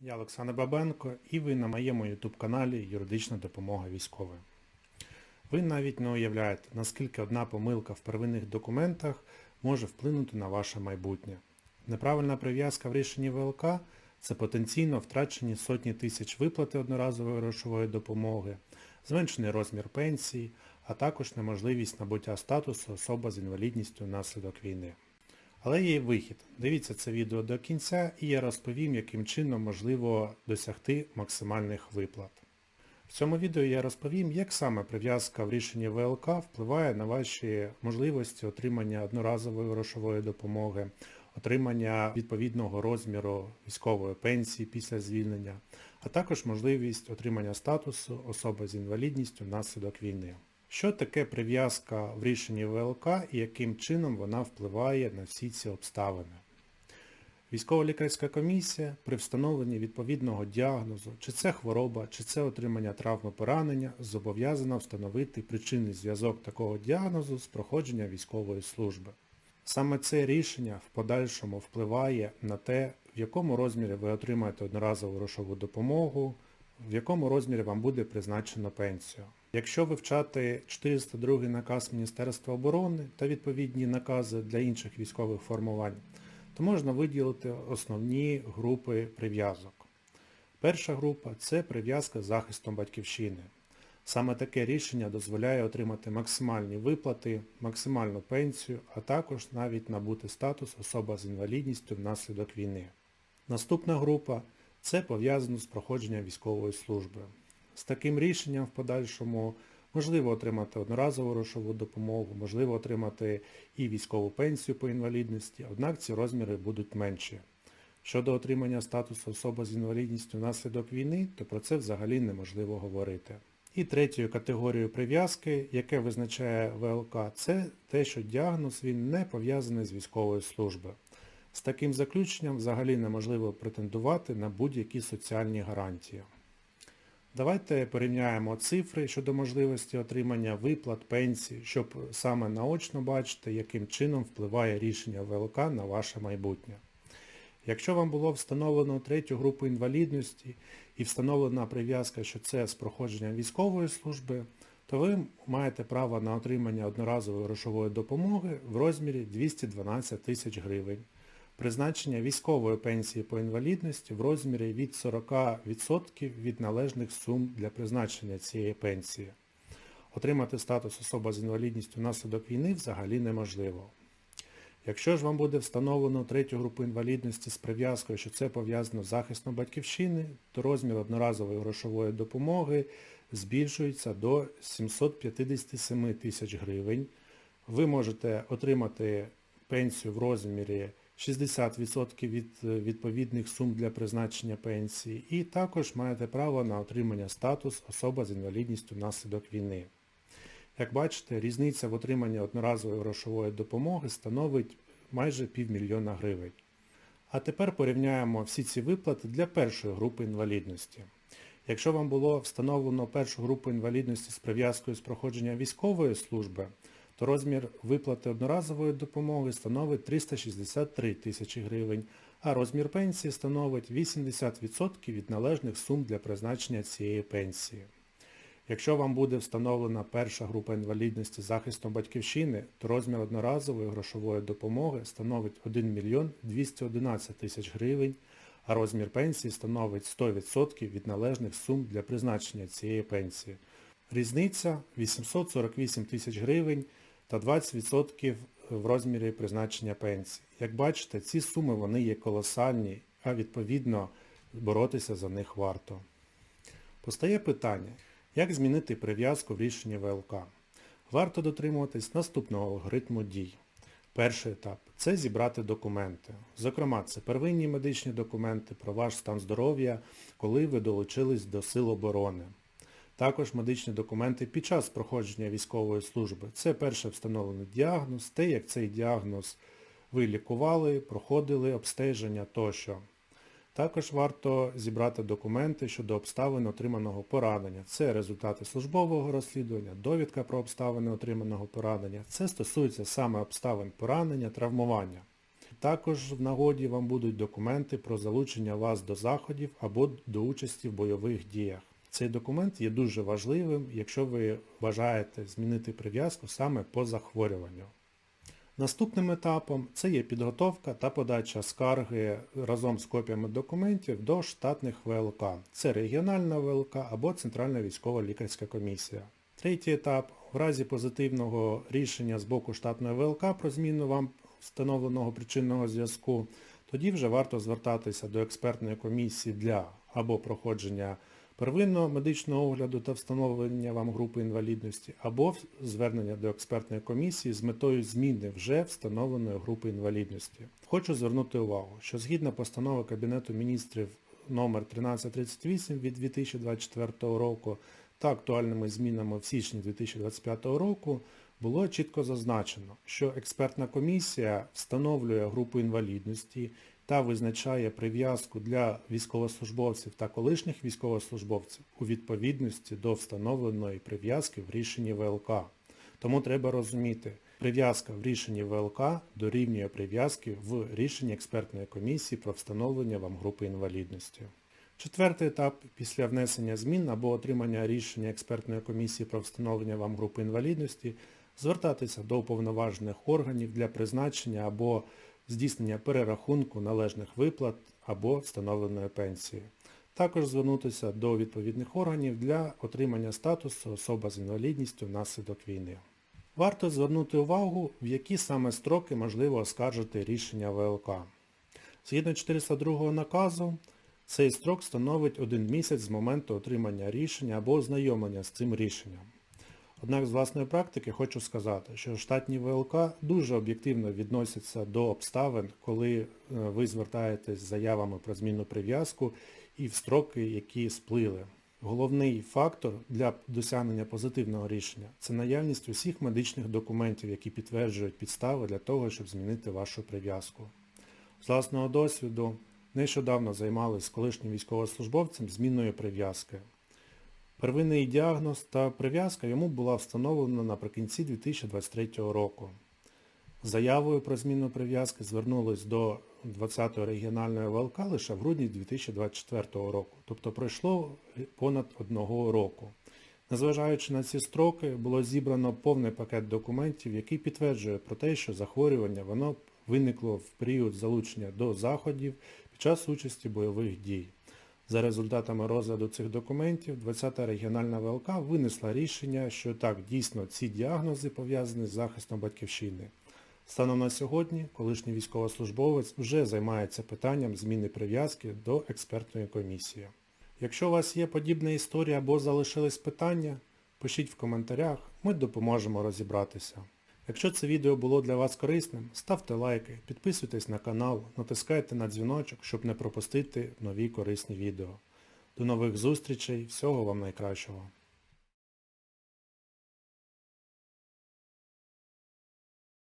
Я Олександр Бабенко і ви на моєму YouTube каналі Юридична допомога військовим. Ви навіть не уявляєте, наскільки одна помилка в первинних документах може вплинути на ваше майбутнє. Неправильна прив'язка в рішенні ВЛК це потенційно втрачені сотні тисяч виплати одноразової грошової допомоги, зменшений розмір пенсії, а також неможливість набуття статусу особа з інвалідністю внаслідок війни. Але є вихід. Дивіться це відео до кінця і я розповім, яким чином можливо досягти максимальних виплат. В цьому відео я розповім, як саме прив'язка в рішенні ВЛК впливає на ваші можливості отримання одноразової грошової допомоги, отримання відповідного розміру військової пенсії після звільнення, а також можливість отримання статусу особи з інвалідністю внаслідок війни. Що таке прив'язка в рішенні ВЛК і яким чином вона впливає на всі ці обставини? Військово-лікарська комісія при встановленні відповідного діагнозу, чи це хвороба, чи це отримання травми поранення, зобов'язана встановити причинний зв'язок такого діагнозу з проходженням військової служби. Саме це рішення в подальшому впливає на те, в якому розмірі ви отримаєте одноразову грошову допомогу, в якому розмірі вам буде призначено пенсію. Якщо вивчати 402 наказ Міністерства оборони та відповідні накази для інших військових формувань, то можна виділити основні групи прив'язок. Перша група це прив'язка з захистом батьківщини. Саме таке рішення дозволяє отримати максимальні виплати, максимальну пенсію, а також навіть набути статус особа з інвалідністю внаслідок війни. Наступна група це пов'язано з проходженням військової служби. З таким рішенням в подальшому можливо отримати одноразову грошову допомогу, можливо отримати і військову пенсію по інвалідності, однак ці розміри будуть менші. Щодо отримання статусу особи з інвалідністю внаслідок війни, то про це взагалі неможливо говорити. І третьою категорією прив'язки, яке визначає ВЛК, це те, що діагноз він не пов'язаний з військовою службою. З таким заключенням взагалі неможливо претендувати на будь-які соціальні гарантії. Давайте порівняємо цифри щодо можливості отримання виплат, пенсій, щоб саме наочно бачити, яким чином впливає рішення ВЛК на ваше майбутнє. Якщо вам було встановлено третю групу інвалідності і встановлена прив'язка, що це з проходженням військової служби, то ви маєте право на отримання одноразової грошової допомоги в розмірі 212 тисяч гривень призначення військової пенсії по інвалідності в розмірі від 40% від належних сум для призначення цієї пенсії. Отримати статус особа з інвалідністю внаслідок війни взагалі неможливо. Якщо ж вам буде встановлено третю групу інвалідності з прив'язкою, що це пов'язано з захистом батьківщини, то розмір одноразової грошової допомоги збільшується до 757 тисяч гривень. Ви можете отримати пенсію в розмірі 60% від е, відповідних сум для призначення пенсії і також маєте право на отримання статус особа з інвалідністю внаслідок війни. Як бачите, різниця в отриманні одноразової грошової допомоги становить майже півмільйона гривень. А тепер порівняємо всі ці виплати для першої групи інвалідності. Якщо вам було встановлено першу групу інвалідності з прив'язкою з проходження військової служби, то розмір виплати одноразової допомоги становить 363 тисячі гривень, а розмір пенсії становить 80% від належних сум для призначення цієї пенсії. Якщо вам буде встановлена перша група інвалідності захистом батьківщини, то розмір одноразової грошової допомоги становить 1 мільйон 211 тисяч гривень, а розмір пенсії становить 100% від належних сум для призначення цієї пенсії. Різниця 848 тисяч гривень та 20% в розмірі призначення пенсії. Як бачите, ці суми вони є колосальні, а відповідно боротися за них варто. Постає питання, як змінити прив'язку в рішенні ВЛК? Варто дотримуватись наступного алгоритму дій. Перший етап це зібрати документи. Зокрема, це первинні медичні документи про ваш стан здоров'я, коли ви долучились до Сил оборони. Також медичні документи під час проходження військової служби. Це перше встановлений діагноз, те, як цей діагноз ви лікували, проходили обстеження тощо. Також варто зібрати документи щодо обставин отриманого поранення. Це результати службового розслідування, довідка про обставини отриманого поранення. Це стосується саме обставин поранення, травмування. Також в нагоді вам будуть документи про залучення вас до заходів або до участі в бойових діях. Цей документ є дуже важливим, якщо ви бажаєте змінити прив'язку саме по захворюванню. Наступним етапом це є підготовка та подача скарги разом з копіями документів до штатних ВЛК. Це регіональна ВЛК або Центральна військова лікарська комісія. Третій етап. В разі позитивного рішення з боку штатної ВЛК про зміну вам встановленого причинного зв'язку, тоді вже варто звертатися до експертної комісії для або проходження первинного медичного огляду та встановлення вам групи інвалідності, або звернення до експертної комісії з метою зміни вже встановленої групи інвалідності. Хочу звернути увагу, що згідно постанови Кабінету міністрів номер 1338 від 2024 року та актуальними змінами в січні 2025 року було чітко зазначено, що експертна комісія встановлює групу інвалідності та визначає прив'язку для військовослужбовців та колишніх військовослужбовців у відповідності до встановленої прив'язки в рішенні ВЛК. Тому треба розуміти, прив'язка в рішенні ВЛК дорівнює прив'язки в рішенні експертної комісії про встановлення вам групи інвалідності. Четвертий етап після внесення змін або отримання рішення експертної комісії про встановлення вам групи інвалідності звертатися до уповноважених органів для призначення або здійснення перерахунку належних виплат або встановленої пенсії. Також звернутися до відповідних органів для отримання статусу особа з інвалідністю внаслідок війни. Варто звернути увагу, в які саме строки можливо оскаржити рішення ВЛК. Згідно 402 наказу, цей строк становить один місяць з моменту отримання рішення або ознайомлення з цим рішенням. Однак з власної практики хочу сказати, що штатні ВЛК дуже об'єктивно відносяться до обставин, коли е, ви звертаєтесь з заявами про зміну прив'язку і в строки, які сплили. Головний фактор для досягнення позитивного рішення це наявність усіх медичних документів, які підтверджують підстави для того, щоб змінити вашу прив'язку. З власного досвіду нещодавно займалися колишнім військовослужбовцем зміною прив'язки. Первинний діагноз та прив'язка йому була встановлена наприкінці 2023 року. Заявою про зміну прив'язки звернулись до 20-ї регіональної ВЛК лише в грудні 2024 року, тобто пройшло понад одного року. Незважаючи на ці строки, було зібрано повний пакет документів, який підтверджує про те, що захворювання воно виникло в період залучення до заходів під час участі бойових дій. За результатами розгляду цих документів, 20-та регіональна ВЛК винесла рішення, що так, дійсно, ці діагнози пов'язані з захистом батьківщини. Станом на сьогодні колишній військовослужбовець вже займається питанням зміни прив'язки до експертної комісії. Якщо у вас є подібна історія або залишились питання, пишіть в коментарях, ми допоможемо розібратися. Якщо це відео було для вас корисним, ставте лайки, підписуйтесь на канал, натискайте на дзвіночок, щоб не пропустити нові корисні відео. До нових зустрічей, всього вам найкращого!